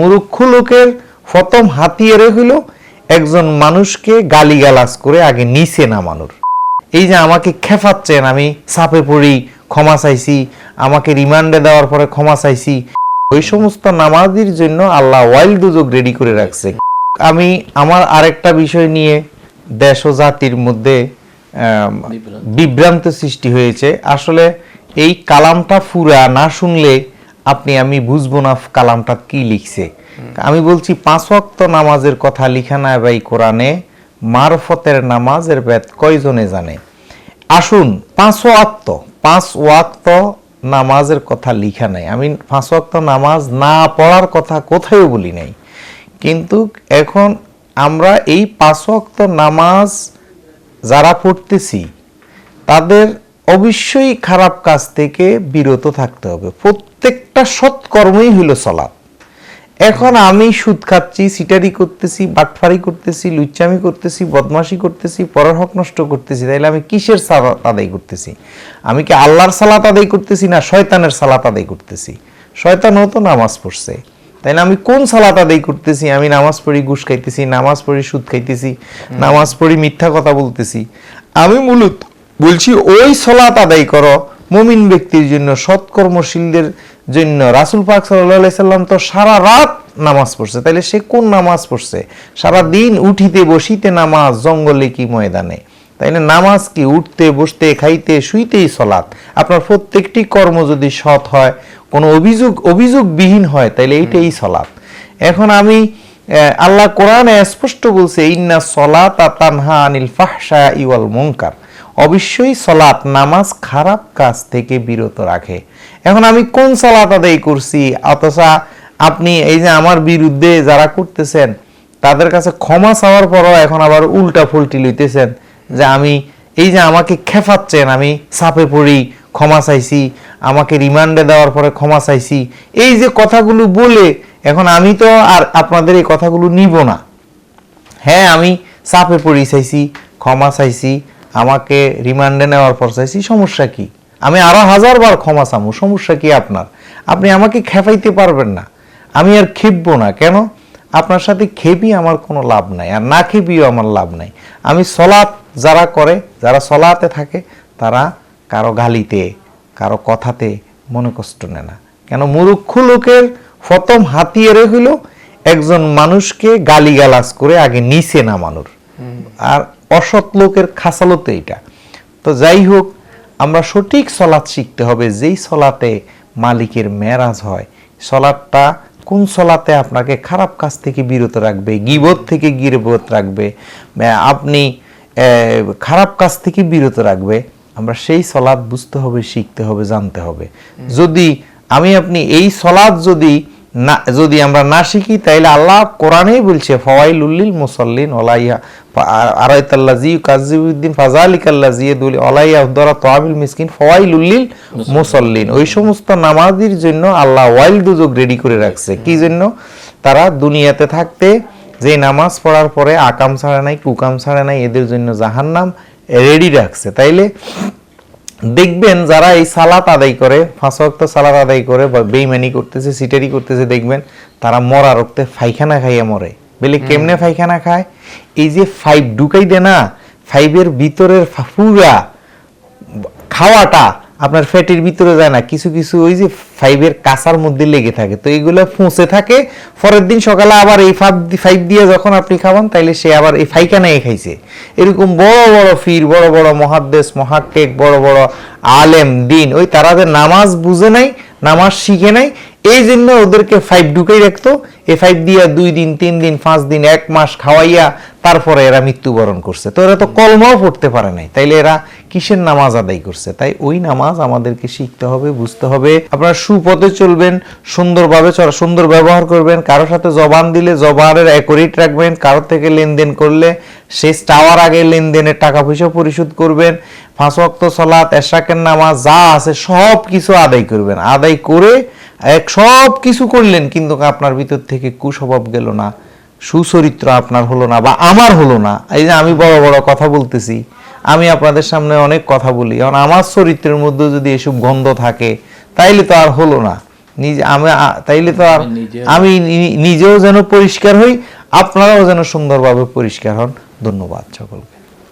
মুরুক্ষ লোকের প্রথম হাতিয়ারে হইল একজন মানুষকে গালিগালাজ করে আগে নিচে নামানোর। এই যে আমাকে খেফাচ্ছেন আমি চাপে পড়ি ক্ষমা চাইছি আমাকে রিমান্ডে দেওয়ার পরে ক্ষমা চাইছি। ওই সমস্ত নামাজির জন্য আল্লাহ ওয়াইল্ড দুযোগ রেডি করে রাখছে। আমি আমার আরেকটা বিষয় নিয়ে দেশ ও জাতির মধ্যে বিভ্রান্ত সৃষ্টি হয়েছে। আসলে এই কালামটা ফুরা না শুনলে আপনি, আমি বুঝব না কালামটা কি লিখছে। আমি বলছি, পাঁচ ওয়াক্ত নামাজের কথা লিখা নাই ভাই কোরআনে, মারফতের নামাজের বেদ কয়জনে জানে? আসুন, পাঁচ ওয়াক্ত পাঁচ ওয়াক্ত নামাজের কথা লিখা নাই। আমি পাঁচ ওয়াক্ত নামাজ না পড়ার কথা কোথাও বলি নাই। কিন্তু এখন আমরা এই পাঁচ ওয়াক্ত নামাজ যারা পড়তেছি, তাদের অবশ্যই খারাপ কাজ থেকে বিরত থাকতে হবে। প্রত্যেকটা সৎকর্মই হইল সলাৎ। এখন আমি সুদ খাচ্ছি সিটারি করতেছি বাটফারি করতেছি লুচ্চামি করতেছি বদমাশি করতেছি পরের হক নষ্ট করতেছি তাইলে আমি কিসের সালাত আদায় করতেছি? আমি কি আল্লাহর সালাত আদায় করতেছি না শয়তানের সালাত আদায় করতেছি? শয়তানও তো নামাজ পড়ছে। তাই না আমি কোন সালাত আদায় করতেছি? আমি নামাজ পড়ি ঘুষ খাইতেছি নামাজ পড়ি সুদ খাইতেছি নামাজ পড়ি মিথ্যা কথা বলতেছি। আমি মূলত বলছি ওই সলাত আদায় করো মুমিন ব্যক্তির জন্য সৎকর্মশীলদের জন্য রাসুল পাক সাল্লাহ সাল্লাম তো সারা রাত নামাজ পড়ছে। তাইলে সে কোন নামাজ পড়ছে? সারা দিন উঠিতে বসিতে নামাজ জঙ্গলে কি ময়দানে? তাই না নামাজ কি? উঠতে বসতে খাইতে শুইতেই সলাৎ। আপনার প্রত্যেকটি কর্ম যদি সৎ হয় কোনো অভিযোগ অভিযোগবিহীন হয় তাইলে এইটাই সলাৎ। এখন আমি আল্লাহ কোরআনে স্পষ্ট বলছে ইন্না সলাত তানহা আনিল ফাহশা ইওয়াল মুনকার। অবশ্যই সলাত নামাজ খারাপ কাজ থেকে বিরত রাখে। এখন আমি কোন সলাত আদায় করছি? অথচ আপনি এই যে আমার বিরুদ্ধে যারা করতেছেন, তাদের কাছে ক্ষমা চাওয়ার পরও এখন আবার উল্টা ফুলটি লইতেছেন যে আমি এই যে আমাকে খেফাচ্ছেন, আমি চাপে পড়ি, ক্ষমা চাইছি, আমাকে রিমান্ডে দেওয়ার পরে ক্ষমা চাইছি। এই যে কথাগুলো বলে এখন আমি তো আর আপনাদের এই কথাগুলো নিব না। হ্যাঁ আমি চাপে পড়ি, চাইছি, ক্ষমা চাইছি আমাকে রিমান্ডে নেওয়ার পর চাইছি সমস্যা কি? আমি আরও হাজার বার ক্ষমা চামু সমস্যা কি আপনার? আপনি আমাকে খেপাইতে পারবেন না। আমি আর খেপবো না। কেন? আপনার সাথে খেপি আমার কোনো লাভ নাই আর না খেপিও আমার লাভ নাই। আমি সলাৎ যারা করে যারা সলাতে থাকে তারা কারও গালিতে কারও কথাতে মনে কষ্ট নেয় না। কেন? মুরুক্ষ লোকের প্রথম হাতিয়ারে হইল একজন মানুষকে গালিগালাজ করে আগে নিচে নামানোর। আর অসৎ লোকের খাসালতে এটা। তো যাই হোক আমরা সঠিক সলাৎ শিখতে হবে যেই সলাতে মালিকের মেরাজ হয়। সলাদটা কোন সলাতে আপনাকে খারাপ কাজ থেকে বিরত রাখবে গিবত থেকে গিরবত রাখবে আপনি খারাপ কাজ থেকে বিরত রাখবে আমরা সেই সলাদ বুঝতে হবে শিখতে হবে জানতে হবে। যদি আমি আপনি এই সলাদ যদি না, যদি আমরা না শিখি, তাইলে আল্লাহ কোরআনেই বলছে ফওয়াইলুল্লিল মুসল্লিন ওলাইয়া আরাইতাল্লাজি কাজিউদ্দিন ফাজালিকাল্লাজি দুলি ওলাইয়া উদ্দরা তোয়াবিল মিসকিন ফওয়াইলুল্লিল মুসল্লিন ওই সমস্ত নামাজির জন্য আল্লাহ ওয়াইল দুযোগ রেডি করে রাখছে। কি জন্য? তারা দুনিয়াতে থাকতে যে নামাজ পড়ার পরে আকাম ছাড়া নাই, কুকাম ছাড়া নাই, এদের জন্য জাহান্নাম রেডি রাখছে। তাইলে দেখবেন যারা এই সালাত আদায় করে পাঁচ ওয়াক্ত সালাত আদায় করে বা বেইমানি করতেছে সিটারি করতেছে দেখবেন তারা মরা রক্তে ফাইখানা খাইয়া মরে। বলে কেমনে ফাইখানা খায়? এই যে ফাইভ ঢুকাই দে না ফাইভের ভিতরের ফুরা খাওয়াটা আপনার ফ্যাটের ভিতরে যায় না, কিছু কিছু ওই যে ফাইভের কাঁচার মধ্যে লেগে থাকে। তো এইগুলো ফুঁসে থাকে, পরের দিন সকালে আবার এই ফাইভ ফাইভ দিয়ে যখন আপনি খাবেন তাইলে সে আবার এই ফাইখানায় খাইছে। এরকম বড় বড় ফির, বড় বড় মহাদ্দেশ, মহাক্কেক, বড় বড় আলেম, দিন। ওই তারা যে নামাজ বুঝে নাই, নামাজ শিখে নাই এই জন্য ওদেরকে ফাইভ ঢুকেই রাখতো। এ ফাইভ দিয়া দুই দিন তিন দিন পাঁচ দিন এক মাস খাওয়াইয়া তারপরে এরা মৃত্যুবরণ করছে। তো এরা তো কলমাও পড়তে পারে নাই। তাইলে এরা কিসের নামাজ আদায় করছে? তাই ওই নামাজ আমাদেরকে শিখতে হবে বুঝতে হবে। আপনারা সুপথে চলবেন সুন্দরভাবে চলা সুন্দর ব্যবহার করবেন। কারোর সাথে জবান দিলে জবানের অ্যাকোরেট রাখবেন। কারোর থেকে লেনদেন করলে শেষ টাওয়ার আগে লেনদেনের টাকা পয়সা পরিশোধ করবেন। পাঁচ ওয়াক্ত সলাৎ এশাকের নামাজ যা আছে সব কিছু আদায় করবেন। আদায় করে এক সব কিছু করলেন কিন্তু আপনার ভিতর থেকে কুস্বভাব গেল না সুচরিত্র আপনার হলো না বা আমার হলো না। এই যে আমি বড় বড় কথা বলতেছি আমি আপনাদের সামনে অনেক কথা বলি। কারণ আমার চরিত্রের মধ্যে যদি এসব গন্ধ থাকে তাইলে তো আর হলো না। নিজে আমি তাইলে তো আর আমি নিজেও- যেন পরিষ্কার হই আপনারাও যেন সুন্দরভাবে পরিষ্কার হন। ধন্যবাদ সকলকে।